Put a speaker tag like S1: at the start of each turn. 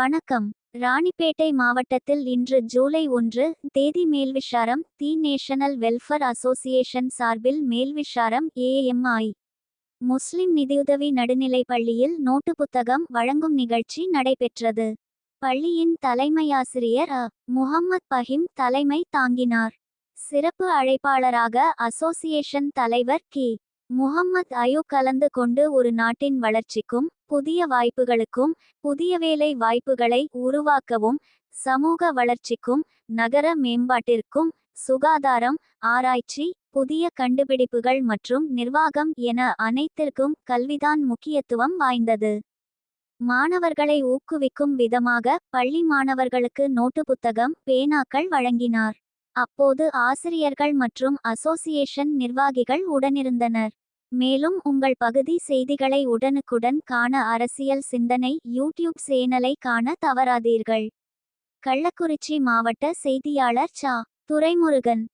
S1: வணக்கம். ராணிப்பேட்டை மாவட்டத்தில் இன்று ஜூலை ஒன்று தேதி Melvisharam the national welfare association சார்பில் மேல்விஷாரம் ஏஎம்ஐ முஸ்லிம் நிதியுதவி நடுநிலைப் பள்ளியில் நோட்டு புத்தகம் வழங்கும் நிகழ்ச்சி நடைபெற்றது. பள்ளியின் தலைமையாசிரியர் அ. முஹம்மத் பஹிம் தலைமை தாங்கினார். சிறப்பு அழைப்பாளராக அசோசியேஷன் தலைவர் கி. முகம்மத் அயூப் கலந்து கொண்டு ஒரு நாட்டின் வளர்ச்சிக்கும் புதிய வாய்ப்புகளுக்கும் புதிய வேலை வாய்ப்புகளை உருவாக்கவும் சமூக வளர்ச்சிக்கும் நகர மேம்பாட்டிற்கும் சுகாதாரம் ஆராய்ச்சி புதிய கண்டுபிடிப்புகள் மற்றும் நிர்வாகம் என அனைத்திற்கும் கல்விதான் முக்கியத்துவம் வாய்ந்தது. மாணவர்களை ஊக்குவிக்கும் விதமாக பள்ளி மாணவர்களுக்கு நோட்டு புத்தகம் பேனாக்கள் வழங்கினார். அப்போது ஆசிரியர்கள் மற்றும் அசோசியேஷன் நிர்வாகிகள் உடனிருந்தனர். மேலும் உங்கள் பகுதி செய்திகளை உடனுக்குடன் காண அரசியல் சிந்தனை யூடியூப் சேனலை காண தவறாதீர்கள். கள்ளக்குறிச்சி மாவட்ட செய்தியாளர் சா. துரைமுருகன்.